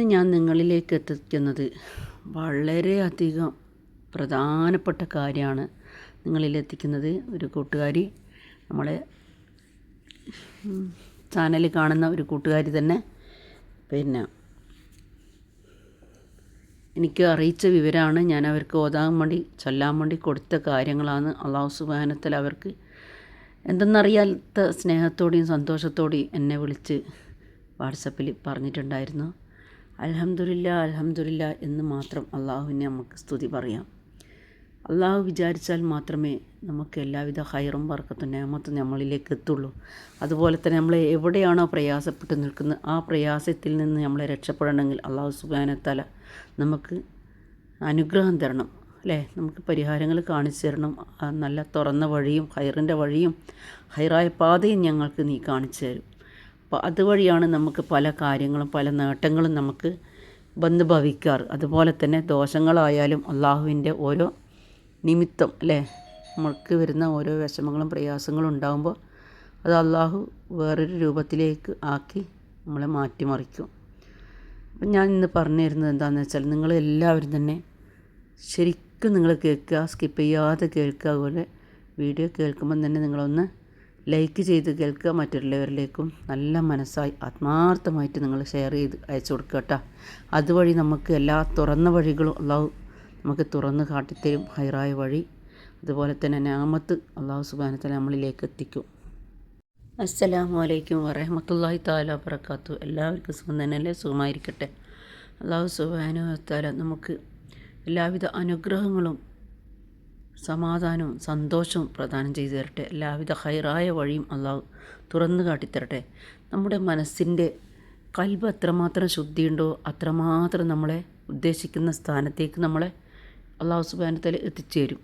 ഇന്ന് ഞാൻ നിങ്ങളിലേക്ക് എത്തിക്കുന്നത് വളരെയധികം പ്രധാനപ്പെട്ട കാര്യമാണ്. നിങ്ങളിലെത്തിക്കുന്നത് ഒരു കൂട്ടുകാരി നമ്മളെ ചാനൽ കാണുന്ന ഒരു കൂട്ടുകാരി തന്നെ. പിന്നെ എനിക്ക് അറിയിച്ച വിവരമാണ് ഞാൻ അവർക്ക് ഓതാൻ വേണ്ടി ചൊല്ലാൻ വേണ്ടി കൊടുത്ത കാര്യങ്ങളാണ്. അള്ളാഹു സുബാനത്തിൽ അവർക്ക് എന്തെന്നറിയാത്ത സ്നേഹത്തോടെയും സന്തോഷത്തോടെയും എന്നെ വിളിച്ച് വാട്സപ്പിൽ പറഞ്ഞിട്ടുണ്ടായിരുന്നു. അലഹമുല്ല അലഹമുല്ല എന്ന് മാത്രം അള്ളാഹുവിനെ നമുക്ക് സ്തുതി പറയാം. അള്ളാഹു വിചാരിച്ചാൽ മാത്രമേ നമുക്ക് എല്ലാവിധ ഹൈറും വർക്കത്തും നേമത്തും നമ്മളിലേക്ക് എത്തുള്ളൂ. അതുപോലെ തന്നെ നമ്മൾ എവിടെയാണോ പ്രയാസപ്പെട്ട് നിൽക്കുന്നത് ആ പ്രയാസത്തിൽ നിന്ന് നമ്മളെ രക്ഷപ്പെടണമെങ്കിൽ അള്ളാഹു സുബാനത്തല നമുക്ക് അനുഗ്രഹം തരണം അല്ലേ? നമുക്ക് പരിഹാരങ്ങൾ കാണിച്ചു തരണം. നല്ല തുറന്ന വഴിയും ഹൈറിന്റെ വഴിയും ഹൈറായ പാതയും ഞങ്ങൾക്ക് നീ കാണിച്ചു തരും. അപ്പോൾ അതുവഴിയാണ് നമുക്ക് പല കാര്യങ്ങളും പല നേട്ടങ്ങളും നമുക്ക് വന്ന് ഭവിക്കാറ് അതുപോലെ തന്നെ ദോഷങ്ങളായാലും അള്ളാഹുവിന്റെ ഓരോ നിമിത്തം അല്ലേ? നമുക്ക് വരുന്ന ഓരോ വിഷമങ്ങളും പ്രയാസങ്ങളും ഉണ്ടാകുമ്പോൾ അത് അള്ളാഹു വേറൊരു രൂപത്തിലേക്ക് ആക്കി നമ്മളെ മാറ്റിമറിക്കും. അപ്പം ഞാൻ ഇന്ന് പറഞ്ഞു തരുന്നത് എന്താണെന്ന് വെച്ചാൽ നിങ്ങൾ എല്ലാവരും തന്നെ ശരിക്കും നിങ്ങൾ കേൾക്കുക സ്കിപ്പ് ചെയ്യാതെ കേൾക്കുക. അതുപോലെ വീഡിയോ കേൾക്കുമ്പം തന്നെ നിങ്ങളൊന്ന് ലൈക്ക് ചെയ്ത് കേൾക്കുക മറ്റുള്ളവരിലേക്കും നല്ല മനസ്സായി ആത്മാർത്ഥമായിട്ട് നിങ്ങൾ ഷെയർ ചെയ്ത് അയച്ചു കൊടുക്കുക കേട്ടോ. അതുവഴി നമുക്ക് എല്ലാ തുറന്ന വഴികളും അള്ളാഹു നമുക്ക് തുറന്ന് കാട്ടിത്തരും. ഹൈറായ വഴി. അതുപോലെ തന്നെ നാമത്ത് അള്ളാഹു സുബാനത്തെ നമ്മളിലേക്ക് എത്തിക്കും. അസ്സലാമു അലൈക്കും വറഹമത്തല്ലാഹി താല വബർക്കാത്തു എല്ലാവർക്കും സുഖം തന്നെയല്ലേ സുഖമായിരിക്കട്ടെ. അള്ളാഹു സുബാനു താല നമുക്ക് എല്ലാവിധ അനുഗ്രഹങ്ങളും സമാധാനവും സന്തോഷവും പ്രദാനം ചെയ്തു തരട്ടെ. എല്ലാവിധ ഹൈറായ വഴിയും അള്ളാഹു തുറന്നു കാട്ടിത്തരട്ടെ നമ്മുടെ മനസ്സിന്റെ കൽബ് എത്രമാത്രം ശുദ്ധിയുണ്ടോ? അത്രമാത്രം നമ്മളെ ഉദ്ദേശിക്കുന്ന സ്ഥാനത്തേക്ക് നമ്മളെ അള്ളാഹു സുബാനത്തിൽ എത്തിച്ചേരും.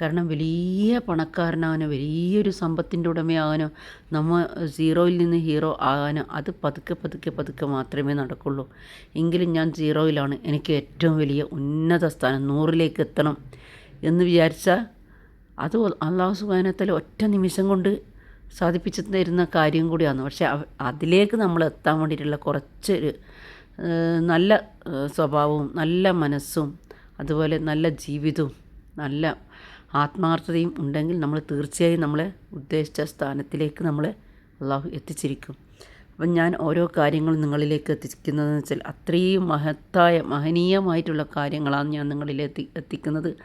കാരണം വലിയ പണക്കാരനാകാനോ വലിയൊരു സമ്പത്തിന്റെ ഉടമയാകാനോ നമ്മൾ സീറോയിൽ നിന്ന് ഹീറോ ആകാനോ അത് പതുക്കെ പതുക്കെ പതുക്കെ മാത്രമേ നടക്കുള്ളൂ. എങ്കിലും ഞാൻ സീറോയിലാണ്. എനിക്ക് ഏറ്റവും വലിയ ഉന്നത സ്ഥാനം നൂറിലേക്ക് എത്തണം. എന്ന് വിചാരിച്ചാൽ അത് അള്ളാഹു സുബാനത്തിലെ ഒറ്റ നിമിഷം കൊണ്ട് സാധിപ്പിച്ചു തരുന്ന കാര്യം കൂടിയാണ്. പക്ഷേ അതിലേക്ക് നമ്മൾ എത്താൻ വേണ്ടിയിട്ടുള്ള കുറച്ചൊരു നല്ല സ്വഭാവവും നല്ല മനസ്സും അതുപോലെ നല്ല ജീവിതവും നല്ല ആത്മാർത്ഥതയും ഉണ്ടെങ്കിൽ നമ്മൾ തീർച്ചയായും നമ്മളെ ഉദ്ദേശിച്ച സ്ഥാനത്തിലേക്ക് നമ്മളെ അള്ളാഹു എത്തിച്ചിരിക്കും. അപ്പം ഞാൻ ഓരോ കാര്യങ്ങളും നിങ്ങളിലേക്ക് എത്തിക്കുന്നതെന്ന് വെച്ചാൽ അത്രയും മഹത്തായ മഹനീയമായിട്ടുള്ള കാര്യങ്ങളാണ് ഞാൻ നിങ്ങളിലെത്തി എത്തിക്കുന്നത്.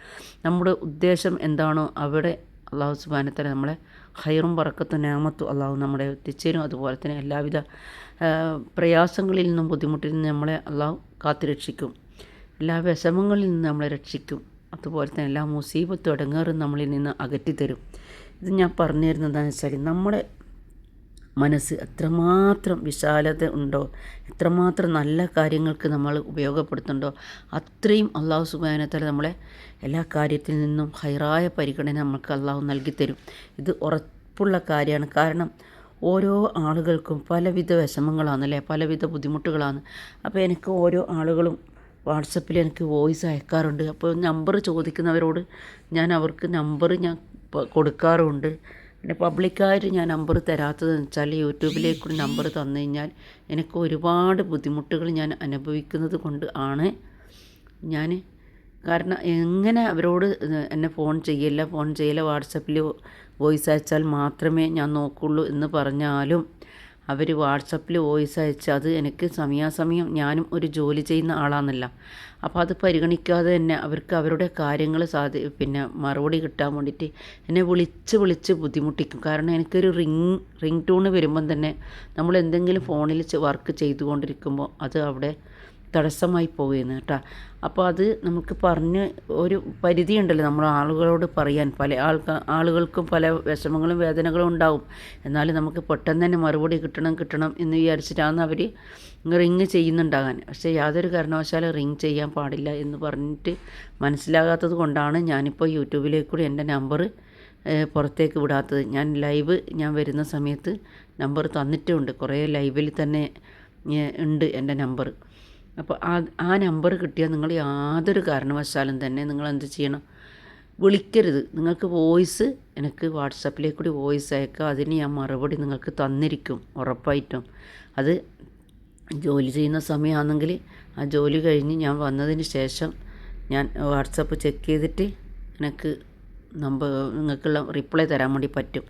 നമ്മുടെ ഉദ്ദേശം എന്താണോ അവിടെ അള്ളാഹു സുബാനത്തല നമ്മളെ ഹൈറും പറക്കത്തും നാമത്തും അള്ളാഹു നമ്മളെ എത്തിച്ചേരും. അതുപോലെ തന്നെ എല്ലാവിധ പ്രയാസങ്ങളിൽ നിന്നും ബുദ്ധിമുട്ടിൽ നിന്നും നമ്മളെ അള്ളാഹു കാത്തുരക്ഷിക്കും. എല്ലാ വിഷമങ്ങളിൽ നിന്നും നമ്മളെ രക്ഷിക്കും. അതുപോലെ തന്നെ എല്ലാ മുസീബത്തും അടങ്ങാറും നമ്മളിൽ നിന്ന് അകറ്റിത്തരും. ഇത് ഞാൻ പറഞ്ഞു തരുന്നതെന്ന് വെച്ചാൽ നമ്മുടെ മനസ്സ് എത്രമാത്രം വിശാലത ഉണ്ടോ എത്രമാത്രം നല്ല കാര്യങ്ങൾക്ക് നമ്മൾ ഉപയോഗപ്പെടുത്തുന്നുണ്ടോ അത്രയും അള്ളാഹു സുബാനത്തല നമ്മളെ എല്ലാ കാര്യത്തിൽ നിന്നും ഹൈറായ പരിഗണന നമുക്ക് അള്ളാഹു നൽകിത്തരും ഇത് ഉറപ്പുള്ള കാര്യമാണ്. കാരണം ഓരോ ആളുകൾക്കും പലവിധ വിഷമങ്ങളാണ് പലവിധ ബുദ്ധിമുട്ടുകളാണ്. അപ്പോൾ എനിക്ക് ഓരോ ആളുകളും വാട്സപ്പിൽ എനിക്ക് വോയിസ് അയക്കാറുണ്ട്. അപ്പോൾ നമ്പർ ചോദിക്കുന്നവരോട് ഞാൻ അവർക്ക് നമ്പർ ഞാൻ കൊടുക്കാറുണ്ട്. പിന്നെ പബ്ലിക്കായിട്ട് ഞാൻ നമ്പർ തരാത്തതെന്ന് വെച്ചാൽ യൂട്യൂബിലേക്ക് നമ്പർ തന്നു കഴിഞ്ഞാൽ എനിക്ക് ഒരുപാട് ബുദ്ധിമുട്ടുകൾ ഞാൻ അനുഭവിക്കുന്നത് കൊണ്ട് ആണ് ഞാൻ കാരണം എങ്ങനെ അവരോട് എന്നെ ഫോൺ ചെയ്യില്ല ഫോൺ ചെയ്യില്ല വാട്സപ്പിൽ വോയിസ് അയച്ചാൽ മാത്രമേ ഞാൻ നോക്കുള്ളൂ എന്ന് പറഞ്ഞാലും അവർ വാട്സപ്പിൽ വോയിസ് അയച്ച് അത് എനിക്ക് സമയാസമയം ഞാനും ഒരു ജോലി ചെയ്യുന്ന ആളാണെന്നല്ല അപ്പോൾ അത് പരിഗണിക്കാതെ തന്നെ അവർക്ക് അവരുടെ കാര്യങ്ങൾ സാധി പിന്നെ മറുപടി കിട്ടാൻ വേണ്ടിയിട്ട് എന്നെ വിളിച്ച് വിളിച്ച് ബുദ്ധിമുട്ടിക്കും. കാരണം എനിക്കൊരു റിങ് റിങ് ടൂണ് വരുമ്പം തന്നെ നമ്മൾ എന്തെങ്കിലും ഫോണിൽ വർക്ക് ചെയ്തുകൊണ്ടിരിക്കുമ്പോൾ അത് അവിടെ തടസ്സമായി പോകുന്നത് കേട്ടോ. അപ്പോൾ അത് നമുക്ക് പറഞ്ഞ് ഒരു പരിധിയുണ്ടല്ലോ നമ്മൾ ആളുകളോട് പറയാൻ. പല ആൾക്കാർ ആളുകൾക്കും പല വിഷമങ്ങളും വേദനകളും ഉണ്ടാവും. എന്നാലും നമുക്ക് പെട്ടെന്ന് തന്നെ മറുപടി കിട്ടണം കിട്ടണം എന്ന് വിചാരിച്ചിട്ടാണ് അവർ റിങ് ചെയ്യുന്നുണ്ടാകാൻ. പക്ഷേ യാതൊരു കാരണവശാലും റിങ് ചെയ്യാൻ പാടില്ല എന്ന് പറഞ്ഞിട്ട് മനസ്സിലാകാത്തത് കൊണ്ടാണ് ഞാനിപ്പോൾ യൂട്യൂബിലേക്ക് കൂടി എന്റെ നമ്പർ പുറത്തേക്ക് വിടാത്തത്. ഞാൻ ലൈവ് ഞാൻ വരുന്ന സമയത്ത് നമ്പർ തന്നിട്ടുമുണ്ട്. കുറേ ലൈവിൽ തന്നെ ഉണ്ട് എന്റെ നമ്പർ അപ്പോൾ ആ ആ നമ്പർ കിട്ടിയാൽ നിങ്ങൾ യാതൊരു കാരണവശാലും തന്നെ നിങ്ങൾ എന്ത് ചെയ്യണം? വിളിക്കരുത്. നിങ്ങൾക്ക് വോയിസ് എനിക്ക് വാട്സപ്പിലേക്ക് കൂടി വോയിസ് അയക്കുക. അതിന് ഞാൻ മറുപടി നിങ്ങൾക്ക് തന്നിരിക്കും ഉറപ്പായിട്ടും. അത് ജോലി ചെയ്യുന്ന സമയമാണെങ്കിൽ ആ ജോലി കഴിഞ്ഞ് ഞാൻ വന്നതിന് ശേഷം ഞാൻ വാട്സപ്പ് ചെക്ക് ചെയ്തിട്ട് എനിക്ക് നമ്പർ നിങ്ങൾക്കുള്ള റിപ്ലൈ തരാൻ വേണ്ടി പറ്റും.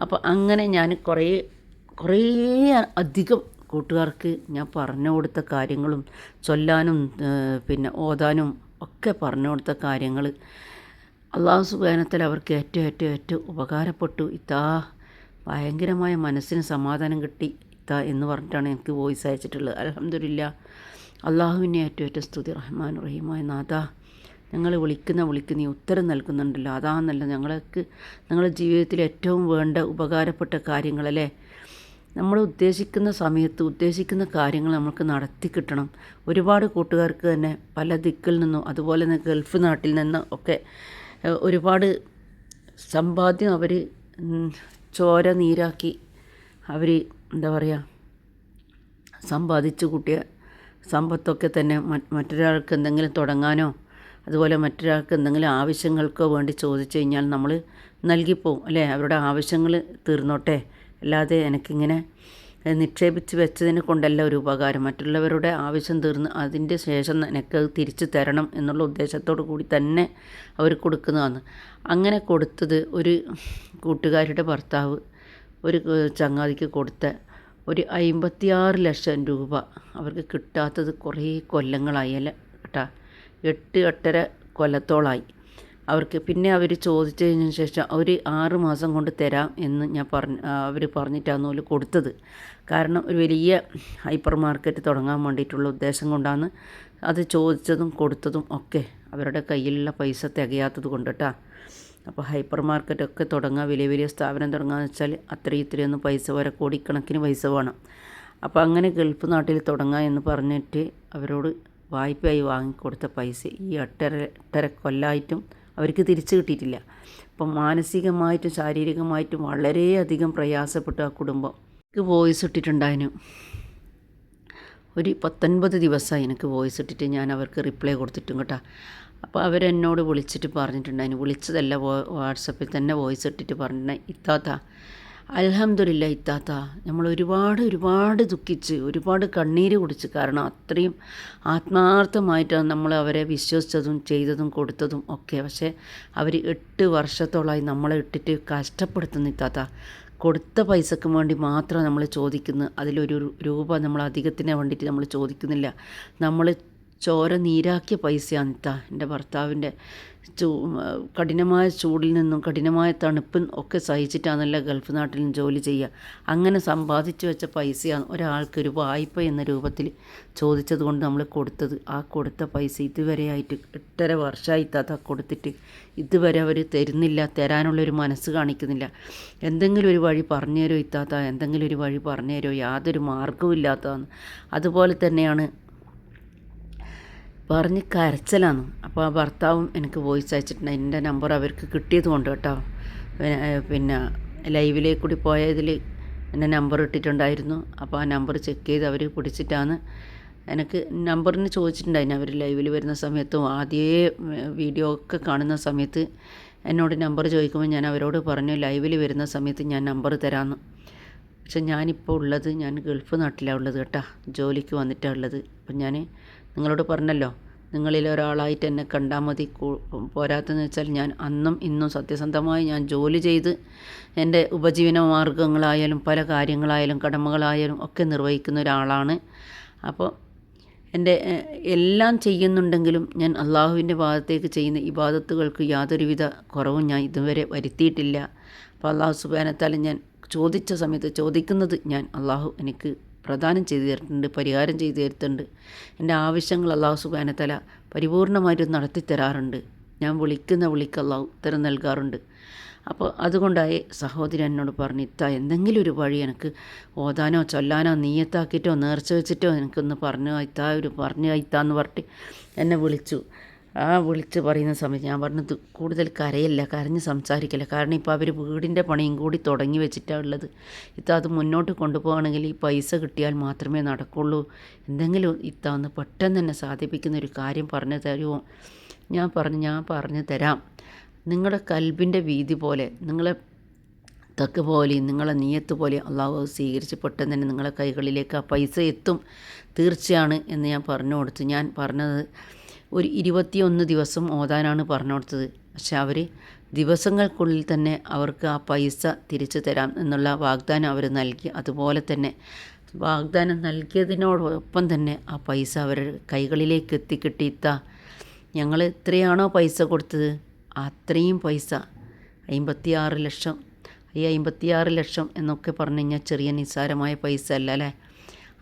അപ്പോൾ അങ്ങനെ ഞാൻ കുറേ കുറേ അധികം കൂട്ടുകാർക്ക് ഞാൻ പറഞ്ഞു കൊടുത്ത കാര്യങ്ങളും ചൊല്ലാനും പിന്നെ ഓതാനും ഒക്കെ പറഞ്ഞു കൊടുത്ത കാര്യങ്ങൾ അള്ളാഹു സുബാനത്തിൽ അവർക്ക് ഏറ്റവും ഏറ്റവും ഏറ്റവും ഉപകാരപ്പെട്ടു. ഇതാ ഭയങ്കരമായ മനസ്സിന് സമാധാനം കിട്ടി ഇതാ എന്ന് പറഞ്ഞിട്ടാണ് എനിക്ക് വോയിസ് അയച്ചിട്ടുള്ളത്. അലഹമില്ല അള്ളാഹുവിനെ ഏറ്റവും ഏറ്റവും സ്തുതി. റഹ്മാൻ റഹീമായ നാഥ. ഞങ്ങൾ വിളിക്കുന്ന വിളിക്കുന്ന ഉത്തരം നൽകുന്നുണ്ടല്ലോ. അതാണെന്നല്ല ഞങ്ങൾക്ക് ഞങ്ങളുടെ ജീവിതത്തിൽ ഏറ്റവും വേണ്ട ഉപകാരപ്പെട്ട കാര്യങ്ങളല്ലേ? നമ്മൾ ഉദ്ദേശിക്കുന്ന സമയത്ത് ഉദ്ദേശിക്കുന്ന കാര്യങ്ങൾ നമുക്ക് നടത്തി കിട്ടണം. ഒരുപാട് കൂട്ടുകാർക്ക് തന്നെ പല ദിക്കിൽ നിന്നും അതുപോലെ തന്നെ ഗൾഫ് നാട്ടിൽ നിന്ന് ഒക്കെ ഒരുപാട് സമ്പാദ്യം അവർ ചോര നീരാക്കി അവർ എന്താ പറയുക സമ്പാദിച്ചു കൂട്ടിയ സമ്പത്തൊക്കെ തന്നെ മറ്റൊരാൾക്ക് എന്തെങ്കിലും തുടങ്ങാനോ അതുപോലെ മറ്റൊരാൾക്ക് എന്തെങ്കിലും ആവശ്യങ്ങൾക്കോ വേണ്ടി ചോദിച്ചു കഴിഞ്ഞാൽ നമ്മൾ നൽകിപ്പോവും അല്ലേ? അവരുടെ ആവശ്യങ്ങൾ തീർന്നോട്ടെ? അല്ലാതെ എനിക്കിങ്ങനെ നിക്ഷേപിച്ച് വെച്ചതിനെ കൊണ്ടല്ല ഒരു ഉപകാരം. മറ്റുള്ളവരുടെ ആവശ്യം തീർന്ന് അതിന്റെ ശേഷം എനിക്ക് തിരിച്ചു തരണം എന്നുള്ള ഉദ്ദേശത്തോടു കൂടി തന്നെ അവർ കൊടുക്കുന്നതാണ്. അങ്ങനെ കൊടുത്തത് ഒരു കൂട്ടുകാരുടെ ഭർത്താവ് ഒരു ചങ്ങാതിക്ക് കൊടുത്ത ഒരു അമ്പത്തിയാറ് ലക്ഷം രൂപ അവർക്ക് കിട്ടാത്തത് കുറേ കൊല്ലങ്ങളായി അല്ല കേട്ടാ. എട്ട് എട്ടര കൊല്ലത്തോളായി. അവർക്ക് പിന്നെ അവർ ചോദിച്ചതിന് ശേഷം ഒരു ആറ് മാസം കൊണ്ട് തരാം എന്ന് ഞാൻ പറഞ്ഞ് അവർ പറഞ്ഞിട്ടാണ് അവർ കൊടുത്തത്. കാരണം ഒരു വലിയ ഹൈപ്പർ മാർക്കറ്റ് തുടങ്ങാൻ വേണ്ടിയിട്ടുള്ള ഉദ്ദേശം കൊണ്ടാണ് അത് ചോദിച്ചതും കൊടുത്തതും ഒക്കെ അവരുടെ കയ്യിലുള്ള പൈസ തികയാത്തത് കൊണ്ട് കേട്ടോ അപ്പോൾ ഹൈപ്പർ മാർക്കറ്റൊക്കെ തുടങ്ങുക വലിയ വലിയ സ്ഥാപനം തുടങ്ങുകയെന്ന് വെച്ചാൽ അത്രയും ഇത്രയൊന്നും പൈസ വരെ കോടിക്കണക്കിന് പൈസ വേണം. അപ്പോൾ അങ്ങനെ ഗൾഫ് നാട്ടിൽ തുടങ്ങുക എന്ന് പറഞ്ഞിട്ട് അവരോട് വായ്പയായി വാങ്ങിക്കൊടുത്ത പൈസ ഈ എട്ടര എട്ടര കൊല്ലമായിട്ടും അവർക്ക് തിരിച്ചു കിട്ടിയിട്ടില്ല. അപ്പം മാനസികമായിട്ടും ശാരീരികമായിട്ടും വളരെയധികം പ്രയാസപ്പെട്ടു ആ കുടുംബം. എനിക്ക് വോയിസ് ഇട്ടിട്ടുണ്ടായിരുന്നു ഒരു പത്തൊൻപത് ദിവസമായി എനിക്ക് വോയിസ് ഇട്ടിട്ട് ഞാൻ അവർക്ക് റിപ്ലൈ കൊടുത്തിട്ടും കേട്ടോ. അപ്പോൾ അവരെന്നോട് വിളിച്ചിട്ട് പറഞ്ഞിട്ടുണ്ടായിരുന്നു വിളിച്ചതല്ല വാട്സപ്പിൽ തന്നെ വോയിസ് ഇട്ടിട്ട് പറഞ്ഞിട്ടുണ്ടായി ഇത്താത്ത അലഹമില്ല ഇത്താത്ത നമ്മൾ ഒരുപാട് ഒരുപാട് ദുഃഖിച്ച് ഒരുപാട് കണ്ണീര് കുടിച്ച് കാരണം അത്രയും ആത്മാർത്ഥമായിട്ടാണ് നമ്മൾ അവരെ വിശ്വസിച്ചതും ചെയ്തതും കൊടുത്തതും ഒക്കെ. പക്ഷേ അവർ എട്ട് വർഷത്തോളമായി നമ്മളെ ഇട്ടിട്ട് കഷ്ടപ്പെടുത്തുന്നു ഇത്താത്ത. കൊടുത്ത പൈസക്ക് വേണ്ടി മാത്രം നമ്മൾ ചോദിക്കുന്നത് അതിലൊരു രൂപ നമ്മൾ അധികത്തിന് വേണ്ടിയിട്ട് നമ്മൾ ചോദിക്കുന്നില്ല. നമ്മൾ ചോര നീരാക്കിയ പൈസയാണ് ഇത്ത എന്റെ ഭർത്താവിന്റെ ചൂ കഠിനമായ ചൂടിൽ നിന്നും കഠിനമായ തണുപ്പും ഒക്കെ സഹിച്ചിട്ടാണല്ല ഗൾഫ് നാട്ടിലും ജോലി ചെയ്യുക. അങ്ങനെ സമ്പാദിച്ചു വെച്ച പൈസയാണ് ഒരാൾക്ക് ഒരു വായ്പ എന്ന രൂപത്തിൽ ചോദിച്ചത് കൊണ്ട് നമ്മൾ കൊടുത്തത്. ആ കൊടുത്ത പൈസ ഇതുവരെ ആയിട്ട് എട്ടര വർഷമായി താത്ത കൊടുത്തിട്ട്. ഇതുവരെ അവർ തരുന്നില്ല തരാനുള്ളൊരു മനസ്സ് കാണിക്കുന്നില്ല. എന്തെങ്കിലും ഒരു വഴി പറഞ്ഞു തരോ ഇത്താത്ത എന്തെങ്കിലും ഒരു വഴി പറഞ്ഞു തരോ യാതൊരു മാർഗവും ഇല്ലാത്തതാണ്. അതുപോലെ തന്നെയാണ് പറഞ്ഞ് കരച്ചലാണ്. അപ്പോൾ ആ ഭർത്താവും എനിക്ക് വോയിസ് അയച്ചിട്ടുണ്ട്. എന്റെ നമ്പർ അവർക്ക് കിട്ടിയത് കൊണ്ട് കേട്ടോ പിന്നെ ലൈവിലേക്ക് കൂടി പോയതിൽ എന്റെ നമ്പർ ഇട്ടിട്ടുണ്ടായിരുന്നു. അപ്പോൾ ആ നമ്പർ ചെക്ക് ചെയ്ത് അവർ പിടിച്ചിട്ടാണ് എനിക്ക് നമ്പറിന് ചോദിച്ചിട്ടുണ്ടായിരുന്നു. അവർ ലൈവിൽ വരുന്ന സമയത്തും ആദ്യമേ വീഡിയോ ഒക്കെ കാണുന്ന സമയത്ത് എന്നോട് നമ്പർ ചോദിക്കുമ്പോൾ ഞാൻ അവരോട് പറഞ്ഞു ലൈവിൽ വരുന്ന സമയത്ത് ഞാൻ നമ്പർ തരാമെന്ന് പക്ഷെ ഞാനിപ്പോൾ ഉള്ളത് ഞാൻ ഗൾഫ് നാട്ടിലാണ് ഉള്ളത് കേട്ടോ. ജോലിക്ക് വന്നിട്ടാണ് ഉള്ളത്. അപ്പം ഞാൻ നിങ്ങളോട് പറഞ്ഞല്ലോ നിങ്ങളിൽ ഒരാളായിട്ട് എന്നെ കണ്ടാൽ മതി പോരാത്തെന്ന് വെച്ചാൽ ഞാൻ അന്നും ഇന്നും സത്യസന്ധമായി ഞാൻ ജോലി ചെയ്ത് എന്റെ ഉപജീവന മാർഗങ്ങളായാലും പല കാര്യങ്ങളായാലും കടമകളായാലും ഒക്കെ നിർവഹിക്കുന്ന ഒരാളാണ്. അപ്പോൾ എന്റെ എല്ലാം ചെയ്യുന്നുണ്ടെങ്കിലും ഞാൻ അള്ളാഹുവിന്റെ ഭാഗത്തേക്ക് ചെയ്യുന്ന ഇബാദത്തുകൾക്ക് യാതൊരുവിധ കുറവും ഞാൻ ഇതുവരെ വരുത്തിയിട്ടില്ല. അപ്പോൾ അള്ളാഹു സുബാനത്താലും ഞാൻ ചോദിച്ച സമയത്ത് ചോദിക്കുന്നത് ഞാൻ അള്ളാഹു എനിക്ക് പ്രദാനം ചെയ്തു തരുന്നുണ്ട് പരിഹാരം ചെയ്തു തരുന്നുണ്ട്. എന്റെ ആവശ്യങ്ങൾ അള്ളാഹു സുബാനത്തല പരിപൂർണമായിട്ട് നടത്തി തരാറുണ്ട്. ഞാൻ വിളിക്കുന്ന വിളിക്ക് അള്ളാഹു ഉത്തരം നൽകാറുണ്ട്. അപ്പോൾ അതുകൊണ്ടായി സഹോദരൻ എന്നോട് പറഞ്ഞു ഇത്ത എന്തെങ്കിലും ഒരു വഴി എനിക്ക് ഓതാനോ ചൊല്ലാനോ നീയത്താക്കിയിട്ടോ നേർച്ച വെച്ചിട്ടോ എനിക്കൊന്ന് പറഞ്ഞു ഇത്താ ഒരു പറഞ്ഞു ഇത്താന്ന് പറഞ്ഞിട്ട് എന്നെ വിളിച്ചു. ആ വിളിച്ച് പറയുന്ന സമയത്ത് ഞാൻ പറഞ്ഞത് കൂടുതൽ കരയല്ല കരഞ്ഞ് സംസാരിക്കില്ല. കാരണം ഇപ്പോൾ അവർ വീടിന്റെ പണിയും കൂടി തുടങ്ങി വെച്ചിട്ടാണ് ഉള്ളത്. ഇത്ത അത് മുന്നോട്ട് കൊണ്ടുപോകണമെങ്കിൽ ഈ പൈസ കിട്ടിയാൽ മാത്രമേ നടക്കുള്ളൂ. എന്തെങ്കിലും ഇത്ത ഒന്ന് പെട്ടെന്ന് തന്നെ സാധിപ്പിക്കുന്ന ഒരു കാര്യം പറഞ്ഞു തരുമോ ഞാൻ പറഞ്ഞു ഞാൻ പറഞ്ഞു തരാം. നിങ്ങളുടെ കൽബിന്റെ വീതി പോലെ നിങ്ങളെ തക്ക് പോലെയും നിങ്ങളെ നീയത്ത് പോലെ അള്ളാഹു സ്വീകരിച്ച് പെട്ടെന്ന് തന്നെ നിങ്ങളെ കൈകളിലേക്ക് ആ പൈസ എത്തും. തീർച്ചയാണ് എന്ന് ഞാൻ പറഞ്ഞു കൊടുത്തു. ഞാൻ പറഞ്ഞത് ഒരു ഇരുപത്തിയൊന്ന് ദിവസം ഓതാനാണ് പറഞ്ഞു കൊടുത്തത് പക്ഷെ അവർ ദിവസങ്ങൾക്കുള്ളിൽ തന്നെ അവർക്ക് ആ പൈസ തിരിച്ചു തരാം എന്നുള്ള വാഗ്ദാനം അവർ നൽകി. അതുപോലെ തന്നെ വാഗ്ദാനം നൽകിയതിനോടൊപ്പം തന്നെ ആ പൈസ അവരുടെ കൈകളിലേക്ക് എത്തിക്കിട്ടിത്ത ഞങ്ങൾ എത്രയാണോ പൈസ കൊടുത്തത്? അത്രയും പൈസ. അമ്പത്തിയാറ് ലക്ഷം. ഈ അമ്പത്തിയാറ് ലക്ഷം എന്നൊക്കെ പറഞ്ഞു കഴിഞ്ഞാൽ ചെറിയ നിസ്സാരമായ പൈസ അല്ല അല്ലേ?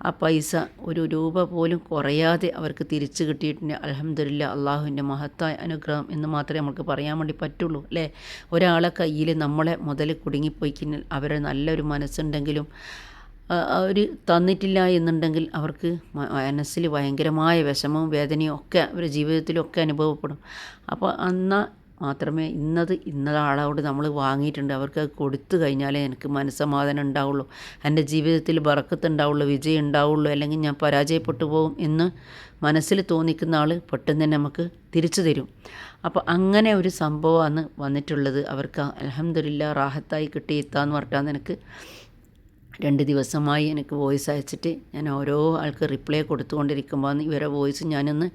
ആ പൈസ ഒരു രൂപ പോലും കുറയാതെ അവർക്ക് തിരിച്ചു കിട്ടിയിട്ടുണ്ട്. അലഹമ്മദില്ല അള്ളാഹുവിന്റെ മഹത്തായ അനുഗ്രഹം എന്ന് മാത്രമേ നമുക്ക് പറയാൻ വേണ്ടി പറ്റുള്ളൂ അല്ലേ? ഒരാളെ കയ്യിൽ നമ്മളെ മുതൽ കുടുങ്ങിപ്പോയി കഴിഞ്ഞാൽ അവരെ നല്ലൊരു മനസ്സുണ്ടെങ്കിലും അവർ തന്നിട്ടില്ല എന്നുണ്ടെങ്കിൽ അവർക്ക് മനസ്സിൽ ഭയങ്കരമായ വിഷമവും വേദനയും ഒക്കെ അവരുടെ ജീവിതത്തിലൊക്കെ അനുഭവപ്പെടും. അപ്പോൾ എന്നാൽ മാത്രമേ ഇന്നത് ആളോട് നമ്മൾ വാങ്ങിയിട്ടുണ്ട്. അവർക്ക് കൊടുത്തു കഴിഞ്ഞാലേ എനിക്ക് മനസ്സമാധാനം ഉണ്ടാവുള്ളൂ. എന്റെ ജീവിതത്തിൽ ബറക്കത്തുണ്ടാവുള്ളൂ വിജയം ഉണ്ടാവുള്ളൂ അല്ലെങ്കിൽ ഞാൻ പരാജയപ്പെട്ടു പോകും എന്ന് മനസ്സിൽ തോന്നിക്കുന്ന ആൾ പെട്ടെന്ന് തന്നെ നമുക്ക് തിരിച്ചു തരും. അപ്പോൾ അങ്ങനെ ഒരു സംഭവമാണ് വന്നിട്ടുള്ളത്. അവർക്ക് അലഹമ്മദില്ല റാഹത്തായി കിട്ടിയെത്താന്ന് പറഞ്ഞാൽ എനിക്ക് രണ്ട് ദിവസമായി എനിക്ക് വോയിസ് അയച്ചിട്ട് ഞാൻ ഓരോ ആൾക്ക് റിപ്ലൈ കൊടുത്തുകൊണ്ടിരിക്കുമ്പോൾ ഇവരെ വോയിസ് ഞാനൊന്ന്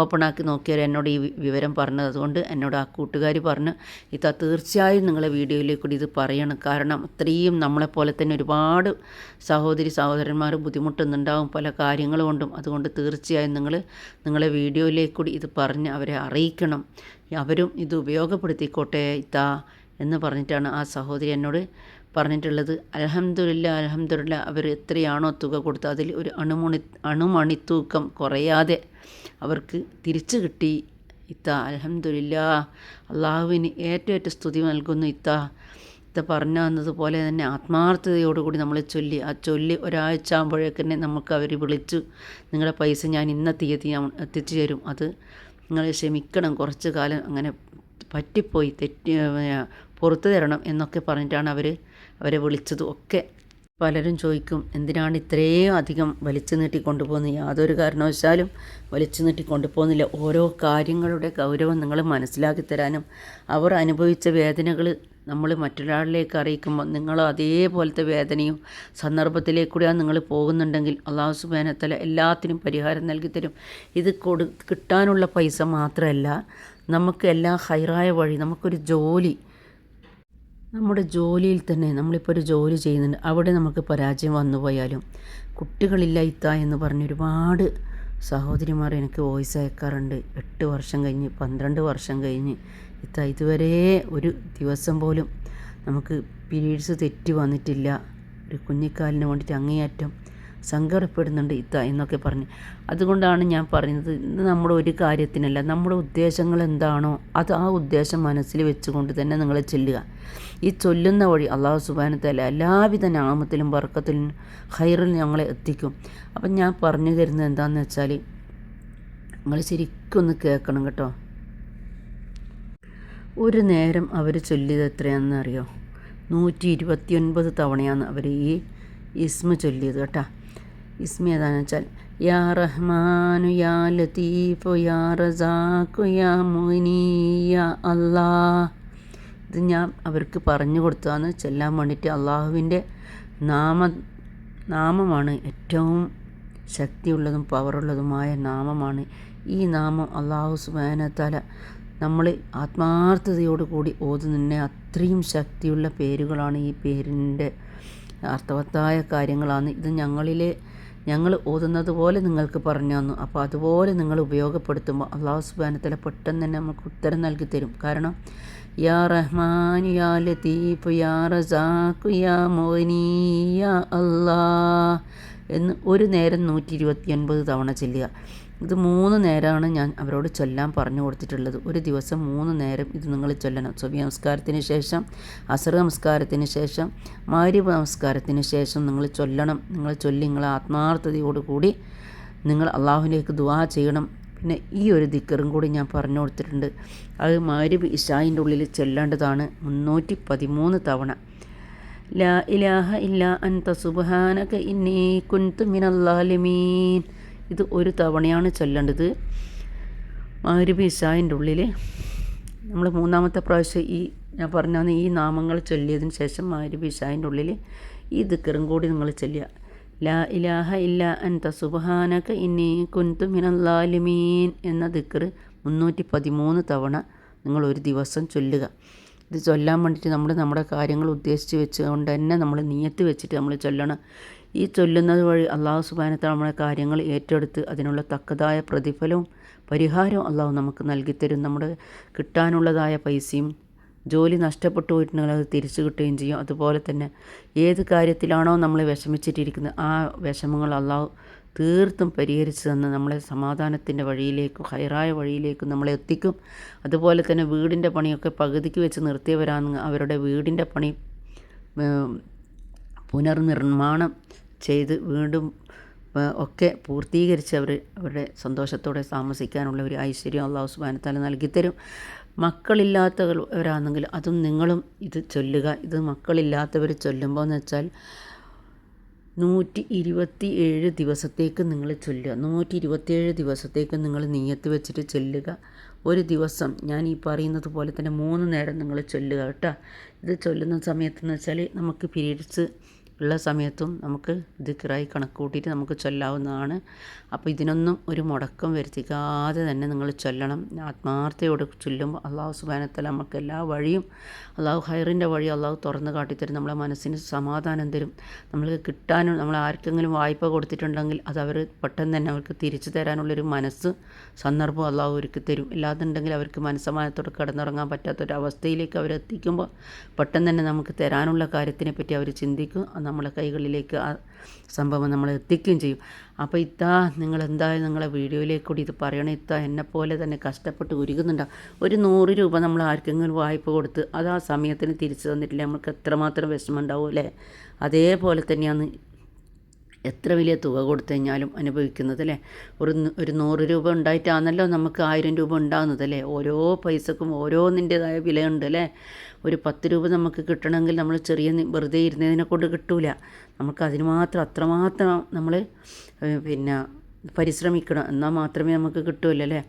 ഓപ്പണാക്കി നോക്കിയാൽ എന്നോട് ഈ വിവരം പറഞ്ഞത്. അതുകൊണ്ട് എന്നോട് ആ കൂട്ടുകാർ പറഞ്ഞു ഇതാ തീർച്ചയായും നിങ്ങളെ വീഡിയോയിലേക്ക് കൂടി ഇത് പറയണം. കാരണം അത്രയും നമ്മളെപ്പോലെ തന്നെ ഒരുപാട് സഹോദരി സഹോദരന്മാർ ബുദ്ധിമുട്ടുന്നുണ്ടാവും പല കാര്യങ്ങൾ കൊണ്ടും. അതുകൊണ്ട് തീർച്ചയായും നിങ്ങൾ നിങ്ങളെ വീഡിയോയിലേക്ക് കൂടി ഇത് പറഞ്ഞ് അവരെ അറിയിക്കണം. അവരും ഇത് ഉപയോഗപ്പെടുത്തിക്കോട്ടെ ഇത്താ എന്ന് പറഞ്ഞിട്ടാണ് ആ സഹോദരി എന്നോട് പറഞ്ഞിട്ടുള്ളത്. അലഹമ്മദില്ല അലഹമ്മദില്ല അവർ എത്രയാണോ തുക കൊടുത്തത് അതിൽ ഒരു അണുമണി അണുമണിത്തൂക്കം കുറയാതെ അവർക്ക് തിരിച്ചു കിട്ടി. ഇത്ത അലഹമ്മദില്ല അള്ളാഹുവിന് ഏറ്റവും ഏറ്റവും സ്തുതി നൽകുന്നു ഇത്ത. ഇത്ത പറഞ്ഞു തന്നെ ആത്മാർത്ഥതയോടുകൂടി നമ്മൾ ചൊല്ലി ആ ചൊല്ലി ഒരാഴ്ച ആകുമ്പോഴേക്ക് തന്നെ നമുക്ക് അവർ വിളിച്ചു നിങ്ങളുടെ പൈസ ഞാൻ ഇന്ന തീയതി എത്തിച്ചു തരും. അത് നിങ്ങൾ ക്ഷമിക്കണം. കുറച്ച് കാലം അങ്ങനെ പറ്റിപ്പോയി. തെറ്റി പുറത്തു തരണം എന്നൊക്കെ പറഞ്ഞിട്ടാണ് അവർ അവരെ വിളിച്ചതും. ഒക്കെ പലരും ചോദിക്കും എന്തിനാണ് ഇത്രയും അധികം വലിച്ചു നീട്ടി കൊണ്ടുപോകുന്നത് യാതൊരു കാരണവശാലും വലിച്ചു നീട്ടി കൊണ്ടുപോകുന്നില്ല ഓരോ കാര്യങ്ങളുടെ ഗൗരവം നിങ്ങൾ മനസ്സിലാക്കി തരാനും അവർ അനുഭവിച്ച വേദനകൾ നമ്മൾ മറ്റൊരാളിലേക്ക് അറിയിക്കുമ്പോൾ നിങ്ങൾ അതേപോലത്തെ വേദനയും സന്ദർഭത്തിലേക്കൂടെയാണ് നിങ്ങൾ പോകുന്നുണ്ടെങ്കിൽ അള്ളാഹു സുബേനത്തല എല്ലാത്തിനും പരിഹാരം നൽകി തരും. ഇത് കൊടു കിട്ടാനുള്ള പൈസ മാത്രമല്ല നമുക്ക് എല്ലാ ഹൈറായ വഴി നമുക്കൊരു ജോലി നമ്മുടെ ജോലിയിൽ തന്നെ നമ്മളിപ്പോൾ ഒരു ജോലി ചെയ്യുന്നുണ്ട്. അവിടെ നമുക്ക് പരാജയം വന്നു പോയാലും കുട്ടികളില്ല ഇത്ത എന്ന് പറഞ്ഞ് ഒരുപാട് സഹോദരിമാർ എനിക്ക് വോയിസ് അയക്കാറുണ്ട്. എട്ട് വർഷം കഴിഞ്ഞ് പന്ത്രണ്ട് വർഷം കഴിഞ്ഞ് ഇത്ത ഇതുവരെ ഒരു ദിവസം പോലും നമുക്ക് പീരീഡ്സ് തെറ്റി വന്നിട്ടില്ല. ഒരു കുഞ്ഞിക്കാലിന് വേണ്ടിയിട്ട് അങ്ങേയറ്റം സങ്കടപ്പെടുന്നുണ്ട് ഇത്ത എന്നൊക്കെ പറഞ്ഞ്. അതുകൊണ്ടാണ് ഞാൻ പറയുന്നത് ഇന്ന് നമ്മുടെ ഒരു കാര്യത്തിനല്ല നമ്മുടെ ഉദ്ദേശങ്ങൾ എന്താണോ അത് ആ ഉദ്ദേശം മനസ്സിൽ വെച്ചുകൊണ്ട് തന്നെ നിങ്ങൾ ചെല്ലുക. ഈ ചൊല്ലുന്ന വഴി അള്ളാഹു സുബാനത്തല്ല എല്ലാവിധ നാമത്തിലും വർക്കത്തിലും ഹൈറിൽ ഞങ്ങളെ എത്തിക്കും. അപ്പം ഞാൻ പറഞ്ഞു തരുന്നത് എന്താണെന്ന് വെച്ചാൽ നിങ്ങൾ ശരിക്കും ഒന്ന് കേൾക്കണം കേട്ടോ. ഒരു നേരം അവർ ചൊല്ലിയത് എത്രയാണെന്ന് അറിയോ? നൂറ്റി ഇരുപത്തിയൊൻപത് തവണയാണ് അവർ ഈ ഇസ്മ ചൊല്ലിയത് കേട്ടോ. ഇസ്മ ഏതാണെന്ന് വെച്ചാൽ യാ റഹ്മാനു യാ ലത്തീഫു യാ റസാഖു യാ മുനി യാ അല്ലാ ഇത് ഞാൻ അവർക്ക് പറഞ്ഞു കൊടുത്തതാണ് ചെല്ലാൻ വേണ്ടിയിട്ട് അള്ളാഹുവിന്റെ നാമ നാമമാണ് ഏറ്റവും ശക്തിയുള്ളതും പവറുള്ളതുമായ നാമമാണ്. ഈ നാമം അള്ളാഹു സുബാനത്താല നമ്മൾ ആത്മാർത്ഥതയോടുകൂടി ഓതുന്നതിനെ അത്രയും ശക്തിയുള്ള പേരുകളാണ് ഈ പേരിന്റെ അർത്ഥവത്തായ കാര്യങ്ങളാണ്. ഇത് ഞങ്ങളിലെ ഞങ്ങൾ ഓതുന്നത് പോലെ നിങ്ങൾക്ക് പറഞ്ഞു തന്നു. അപ്പോൾ അതുപോലെ നിങ്ങൾ ഉപയോഗപ്പെടുത്തുമ്പോൾ അള്ളാഹു സുബാനത്തല പെട്ടെന്ന് തന്നെ നമുക്ക് ഉത്തരം നൽകി തരും. കാരണം യാ റഹ്മാൻ യാ ലത്തീഫ് യാ റസാഖ് യാ മോനി യാ എന്ന് ഒരു നേരം നൂറ്റി ഇരുപത്തി ഒൻപത് തവണ ചെല്ലുക. ഇത് മൂന്ന് നേരമാണ് ഞാൻ അവരോട് ചൊല്ലാൻ പറഞ്ഞു കൊടുത്തിട്ടുള്ളത്. ഒരു ദിവസം മൂന്ന് നേരം ഇത് നിങ്ങൾ ചൊല്ലണം. സുബി നമസ്കാരത്തിന് ശേഷം അസർ നമസ്കാരത്തിന് ശേഷം മാരി നമസ്കാരത്തിന് ശേഷം നിങ്ങൾ ചൊല്ലണം. നിങ്ങൾ ചൊല്ലി നിങ്ങൾ ആത്മാർത്ഥതയോടുകൂടി നിങ്ങൾ അള്ളാഹുവിലേക്ക് ദുവാ ചെയ്യണം. പിന്നെ ഈ ഒരു ദിക്കറും കൂടി ഞാൻ പറഞ്ഞു കൊടുത്തിട്ടുണ്ട്. അത് മാരിബ് ഇഷായിന്റെ ഉള്ളിൽ ചെല്ലേണ്ടതാണ് മുന്നൂറ്റി പതിമൂന്ന് തവണ. ലാ ഇലാഹ ഇല്ല അൻത സുബ്ഹാനക ഇന്നീ കുൻതു മിനല്ലാലിമീൻ ഇത് ഒരു തവണയാണ് ചൊല്ലേണ്ടത്. മാരുബി ഇഷായന്റെ ഉള്ളിൽ നമ്മൾ മൂന്നാമത്തെ പ്രാവശ്യം ഈ ഞാൻ പറഞ്ഞാന്ന് ഈ നാമങ്ങൾ ചൊല്ലിയതിന് ശേഷം മാരി ഇഷായന്റെ ഉള്ളിൽ ഈ ദിക്കറും കൂടി നിങ്ങൾ ചൊല്ലുക. ലാ ഇലാഹ ഇല്ല അൻത സുബഹാനക ഇനി കുന്തു മിനല്ലാലിമീൻ എന്ന ദിക്കറ് മുന്നൂറ്റി പതിമൂന്ന് തവണ നിങ്ങൾ ഒരു ദിവസം ചൊല്ലുക. ഇത് ചൊല്ലാൻ വേണ്ടിയിട്ട് നമ്മൾ നമ്മുടെ കാര്യങ്ങൾ ഉദ്ദേശിച്ച് വെച്ചുകൊണ്ട് തന്നെ നമ്മൾ നീയത്ത് വെച്ചിട്ട് നമ്മൾ ചൊല്ലണം. ഈ ചൊല്ലുന്നത് വഴി അള്ളാഹു സുബാനത്തെ നമ്മുടെ കാര്യങ്ങൾ ഏറ്റെടുത്ത് അതിനുള്ള തക്കതായ പ്രതിഫലവും പരിഹാരവും അള്ളാഹു നമുക്ക് നൽകിത്തരും. നമ്മുടെ കിട്ടാനുള്ളതായ പൈസയും ജോലി നഷ്ടപ്പെട്ടു പോയിട്ടുണ്ടെങ്കിൽ അത് തിരിച്ചു കിട്ടുകയും ചെയ്യും. അതുപോലെ തന്നെ ഏത് കാര്യത്തിലാണോ നമ്മൾ വിഷമിച്ചിട്ടിരിക്കുന്നത് ആ വിഷമങ്ങൾ അള്ളാഹു തീർത്തും പരിഹരിച്ചു തന്ന് നമ്മളെ സമാധാനത്തിന്റെ വഴിയിലേക്കും ഹൈറായ വഴിയിലേക്കും നമ്മളെ എത്തിക്കും. അതുപോലെ തന്നെ വീടിന്റെ പണിയൊക്കെ പകുതിക്ക് വെച്ച് നിർത്തിയവരാണെന്ന് അവരുടെ വീടിന്റെ പണി പുനർനിർമ്മാണം ചെയ്ത് വീണ്ടും ഒക്കെ പൂർത്തീകരിച്ച് അവർ അവരുടെ സന്തോഷത്തോടെ താമസിക്കാനുള്ള ഒരു ഐശ്വര്യം അള്ളാഹു സുബാനത്താൽ നൽകിത്തരും. മക്കളില്ലാത്തവരാണെങ്കിൽ അതും നിങ്ങളും ഇത് ചൊല്ലുക. ഇത് മക്കളില്ലാത്തവർ ചൊല്ലുമ്പോൾ എന്ന് വെച്ചാൽ നൂറ്റി ഇരുപത്തി ഏഴ് ദിവസത്തേക്ക് നിങ്ങൾ ചൊല്ലുക. നൂറ്റി ഇരുപത്തിയേഴ് ദിവസത്തേക്ക് നിങ്ങൾ നീയത്ത് വെച്ചിട്ട് ചൊല്ലുക. ഒരു ദിവസം ഞാൻ ഈ പറയുന്നത് പോലെ തന്നെ മൂന്ന് നേരം നിങ്ങൾ ചൊല്ലുക കേട്ടോ. ഇത് ചൊല്ലുന്ന സമയത്തെന്ന് വെച്ചാൽ നമുക്ക് പീരീഡ്സ് ഉള്ള സമയത്തും നമുക്ക് ദിക്റായി കണക്ക് കൂട്ടിയിട്ട് നമുക്ക് ചൊല്ലാവുന്നതാണ്. അപ്പോൾ ഇതിനൊന്നും ഒരു മുടക്കം വരുത്തിക്കാതെ തന്നെ നിങ്ങൾ ചൊല്ലണം. ആത്മാർത്ഥയോടെ ചൊല്ലുമ്പോൾ അള്ളാഹു സുബാനത്തല നമുക്ക് എല്ലാ വഴിയും അള്ളാഹു ഹൈറിന്റെ വഴി അള്ളാഹു തുറന്ന് കാട്ടിത്തരും. നമ്മളെ മനസ്സിന് സമാധാനം തരും. നമ്മൾക്ക് കിട്ടാനും നമ്മൾ ആർക്കെങ്കിലും വായ്പ കൊടുത്തിട്ടുണ്ടെങ്കിൽ അത് അവർ പെട്ടെന്ന് തന്നെ അവർക്ക് തിരിച്ചു തരാനുള്ളൊരു മനസ്സ് സന്ദർഭം അള്ളാഹു ഒരുക്കി തരും. ഇല്ലാതുണ്ടെങ്കിൽ അവർക്ക് മനസ്സമാനത്തോടെ കിടന്നുറങ്ങാൻ പറ്റാത്തൊരവസ്ഥയിലേക്ക് അവരെത്തിക്കുമ്പോൾ പെട്ടെന്ന് തന്നെ നമുക്ക് തരാനുള്ള കാര്യത്തിനെ പറ്റി അവർ ചിന്തിക്കും. നമ്മളെ കൈകളിലേക്ക് ആ സംഭവം നമ്മൾ എത്തിക്കുകയും ചെയ്യും. അപ്പോൾ ഇത്താ നിങ്ങൾ എന്തായാലും നിങ്ങളെ വീഡിയോയിലേക്ക് കൂടി ഇത് പറയണേ. ഇത്താ എന്നെപ്പോലെ തന്നെ കഷ്ടപ്പെട്ട് ഉരുകുന്നുണ്ടാവും ഒരു നൂറ് രൂപ നമ്മൾ ആർക്കെങ്കിലും വായ്പ കൊടുത്ത് അത് ആ സമയത്തിന് തിരിച്ചു തന്നിട്ടില്ല? നമുക്ക് എത്രമാത്രം വിഷമം ഉണ്ടാവും അല്ലേ? അതേപോലെ തന്നെയാണ് എത്ര വലിയ തുക കൊടുത്തു കഴിഞ്ഞാലും അനുഭവിക്കുന്നത് അല്ലേ? ഒരു ഒരു നൂറ് രൂപ ഉണ്ടായിട്ടാണല്ലോ നമുക്ക് ആയിരം രൂപ ഉണ്ടാകുന്നത് അല്ലേ? ഓരോ പൈസക്കും ഓരോന്നിന്റെതായ വിലയുണ്ട് അല്ലേ? ഒരു പത്ത് രൂപ നമുക്ക് കിട്ടണമെങ്കിൽ നമ്മൾ ചെറിയ വെറുതെ ഇരുന്നതിനെ കൊണ്ട് കിട്ടൂല. നമുക്ക് അതിന് മാത്രം അത്രമാത്രം നമ്മൾ പിന്നെ പരിശ്രമിക്കണം. എന്നാൽ മാത്രമേ നമുക്ക് കിട്ടുമല്ലോ അല്ലേ?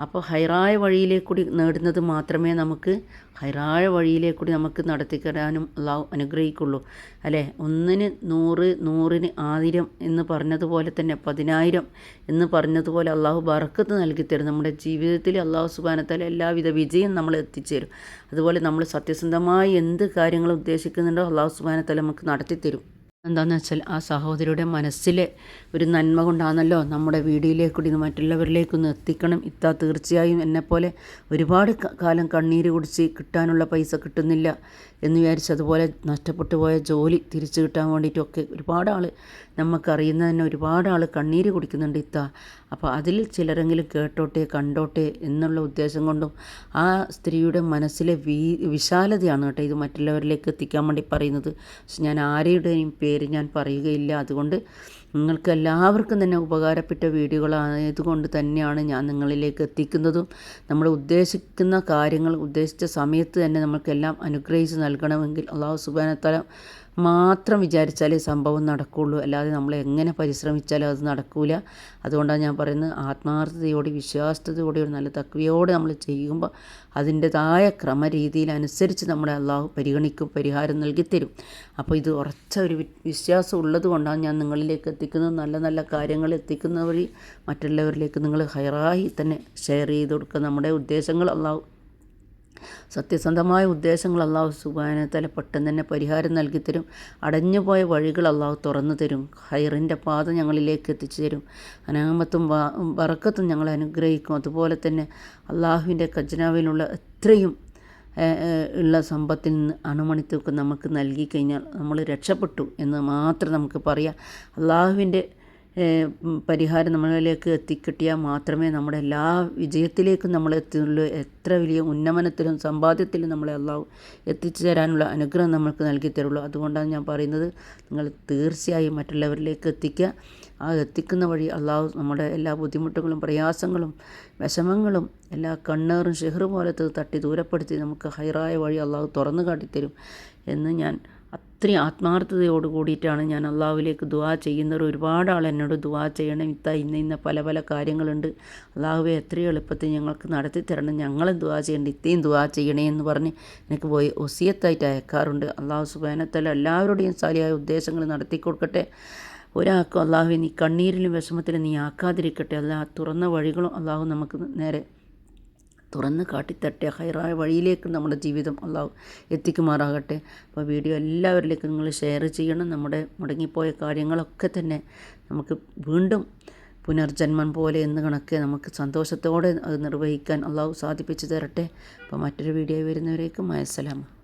അപ്പോൾ ഹൈറായ വഴിയിലേക്കൂടി നേടുന്നത് മാത്രമേ നമുക്ക് ഹൈറായ വഴിയിലേക്കൂടി നമുക്ക് നടത്തിക്കരാനും അള്ളാഹു അനുഗ്രഹിക്കുള്ളൂ. അല്ലേ? ഒന്നിന് നൂറ് നൂറിന് ആയിരം എന്ന് പറഞ്ഞതുപോലെ തന്നെ പതിനായിരം എന്ന് പറഞ്ഞതുപോലെ അള്ളാഹു ബറക്കത്ത് നൽകിത്തരും. നമ്മുടെ ജീവിതത്തിൽ അള്ളാഹു സുബാനത്താൽ എല്ലാവിധ വിജയം നമ്മൾ എത്തിച്ചേരും. അതുപോലെ നമ്മൾ സത്യസന്ധമായി എന്ത് കാര്യങ്ങൾ ഉദ്ദേശിക്കുന്നുണ്ടോ അള്ളാഹു സുബാനത്താൽ നമുക്ക് നടത്തിത്തരും. എന്താണെന്ന് വെച്ചാൽ ആ സഹോദരിയുടെ മനസ്സിലെ ഒരു നന്മ കൊണ്ടാണല്ലോ നമ്മുടെ വീഡിയോയിലേക്ക് കൂടി മറ്റുള്ളവരിലേക്കൊന്ന് എത്തിക്കണം. ഇത്താ തീർച്ചയായും എന്നെപ്പോലെ ഒരുപാട് കാലം കണ്ണീര് കുടിച്ച് കിട്ടാനുള്ള പൈസ കിട്ടുന്നില്ല എന്ന് വിചാരിച്ച് അതുപോലെ നഷ്ടപ്പെട്ടു പോയ ജോലി തിരിച്ചു കിട്ടാൻ വേണ്ടിയിട്ടൊക്കെ ഒരുപാട് ആൾ നമുക്കറിയുന്ന തന്നെ ഒരുപാട് ആൾ കണ്ണീര് കുടിക്കുന്നുണ്ട് ഇത്ത. അപ്പോൾ അതിൽ ചിലരെങ്കിലും കേട്ടോട്ടെ കണ്ടോട്ടെ എന്നുള്ള ഉദ്ദേശം കൊണ്ടും ആ സ്ത്രീയുടെ മനസ്സിലെ വിശാലതയാണ് കേട്ടോ ഇത് മറ്റുള്ളവരിലേക്ക് എത്തിക്കാൻ വേണ്ടി പറയുന്നത്. ഞാൻ ആരുടെയും പേര് ഞാൻ പറയുകയില്ല. അതുകൊണ്ട് നിങ്ങൾക്ക് എല്ലാവർക്കും തന്നെ ഉപകാരപ്പെട്ട വീഡിയോകളായതുകൊണ്ട് തന്നെയാണ് ഞാൻ നിങ്ങളിലേക്ക് എത്തിക്കുന്നതും. നമ്മൾ ഉദ്ദേശിക്കുന്ന കാര്യങ്ങൾ ഉദ്ദേശിച്ച സമയത്ത് തന്നെ നമുക്കെല്ലാം അനുഗ്രഹിച്ച് നൽകണമെങ്കിൽ അള്ളാഹു സുബാനത്തല മാത്രം വിചാരിച്ചാലേ സംഭവം നടക്കുകയുള്ളൂ അല്ലാതെ നമ്മൾ എങ്ങനെ പരിശ്രമിച്ചാലും അത് നടക്കില്ല അതുകൊണ്ടാണ് ഞാൻ പറയുന്നത് ആത്മാർത്ഥതയോടെ വിശ്വാസത്തോടെ ഒരു നല്ല തക്വയോടെ നമ്മൾ ചെയ്യുമ്പോൾ അതിന്റെതായ ക്രമരീതിയിൽ അനുസരിച്ച് നമ്മളെ അള്ളാഹു പരിഗണിക്കും പരിഹാരം നൽകി തരും അപ്പോൾ ഇത് ഉറച്ച ഒരു വിശ്വാസം ഉള്ളത് കൊണ്ടാണ് ഞാൻ നിങ്ങളിലേക്ക് എത്തിക്കുന്നത്. നല്ല നല്ല കാര്യങ്ങൾ എത്തിക്കുന്ന വഴി മറ്റുള്ളവരിലേക്ക് നിങ്ങൾ ഹൈറായി തന്നെ ഷെയർ ചെയ്ത് കൊടുക്കുക. നമ്മുടെ ഉദ്ദേശങ്ങൾ അള്ളാഹു സത്യസന്ധമായ ഉദ്ദേശങ്ങൾ അള്ളാഹു സുബാനത്തല പെട്ടെന്ന് തന്നെ പരിഹാരം നൽകി തരും. അടഞ്ഞുപോയ വഴികൾ അള്ളാഹു തുറന്നു തരും. ഹൈറിന്റെ പാത ഞങ്ങളിലേക്ക് എത്തിച്ചു തരും. അനാമത്തും വറക്കത്തും ഞങ്ങളെ അനുഗ്രഹിക്കും. അതുപോലെ തന്നെ അള്ളാഹുവിന്റെ ഖജനാവിലുള്ള എത്രയും ഉള്ള സമ്പത്തിൽ നിന്ന് അണുമണിത്തൊക്കെ നമുക്ക് നൽകി കഴിഞ്ഞാൽ നമ്മൾ രക്ഷപ്പെട്ടു എന്ന് മാത്രം നമുക്ക് പറയാം. അള്ളാഹുവിന്റെ പരിഹാരം നമ്മളിലേക്ക് എത്തിക്കിട്ടിയാൽ മാത്രമേ നമ്മുടെ എല്ലാ വിജയത്തിലേക്കും നമ്മൾ എത്തുള്ളൂ എത്ര വലിയ ഉന്നമനത്തിലും സമ്പാദ്യത്തിലും നമ്മളെ അള്ളാഹു എത്തിച്ചു തരാനുള്ള അനുഗ്രഹം നമ്മൾക്ക് നൽകി തരുള്ളൂ. അതുകൊണ്ടാണ് ഞാൻ പറയുന്നത് നിങ്ങൾ തീർച്ചയായും മറ്റുള്ളവരിലേക്ക് എത്തിക്കുക. ആ എത്തിക്കുന്ന വഴി അള്ളാഹു നമ്മുടെ എല്ലാ ബുദ്ധിമുട്ടുകളും പ്രയാസങ്ങളും വിഷമങ്ങളും എല്ലാ കണ്ണേറും ഷെഹർ പോലത്തെ തട്ടി ദൂരപ്പെടുത്തി നമുക്ക് ഹൈറായ വഴി അള്ളാഹു തുറന്നു കാട്ടിത്തരും എന്ന് ഞാൻ അത്രയും ആത്മാർത്ഥതയോട് കൂടിയിട്ടാണ് ഞാൻ അള്ളാഹുവിലേക്ക് ദുവാ ചെയ്യുന്നത്. ഒരുപാട് ആൾ എന്നോട് ദുവാ ചെയ്യണം. ഇത്ത ഇന്ന ഇന്ന പല പല കാര്യങ്ങളുണ്ട്. അള്ളാഹുവെ എത്രയും എളുപ്പത്തിൽ ഞങ്ങൾക്ക് നടത്തി തരണം. ഞങ്ങളും ദുവാ ചെയ്യേണ്ട. ഇത്തേയും ദുവാ ചെയ്യണേ എന്ന് പറഞ്ഞ് എനിക്ക് പോയി ഒസിയത്തായിട്ട് അയക്കാറുണ്ട്. അള്ളാഹു സുബാനത്തല്ല എല്ലാവരുടെയും സാലിയായ ഉദ്ദേശങ്ങൾ നടത്തി കൊടുക്കട്ടെ. ഒരാൾക്കും അള്ളാഹുവെ നീ കണ്ണീരിലും വിഷമത്തിലും നീ ആക്കാതിരിക്കട്ടെ. അല്ല തുറന്ന വഴികളും അള്ളാഹു നമുക്ക് നേരെ തുറന്ന് കാട്ടിത്തട്ടെ ഹൈറായ വഴിയിലേക്ക് നമ്മുടെ ജീവിതം അള്ളാഹു എത്തിക്കുമാറാകട്ടെ. അപ്പോൾ വീഡിയോ എല്ലാവരിലേക്കും നിങ്ങൾ ഷെയർ ചെയ്യണം. നമ്മുടെ മുടങ്ങിപ്പോയ കാര്യങ്ങളൊക്കെ തന്നെ നമുക്ക് വീണ്ടും പുനർജന്മം പോലെ എന്ന് കണക്ക് നമുക്ക് സന്തോഷത്തോടെ അത് നിർവഹിക്കാൻ അള്ളാഹു സാധിപ്പിച്ചു തരട്ടെ. അപ്പോൾ മറ്റൊരു വീഡിയോ വരുന്നവരേക്കും അയസ്സലാം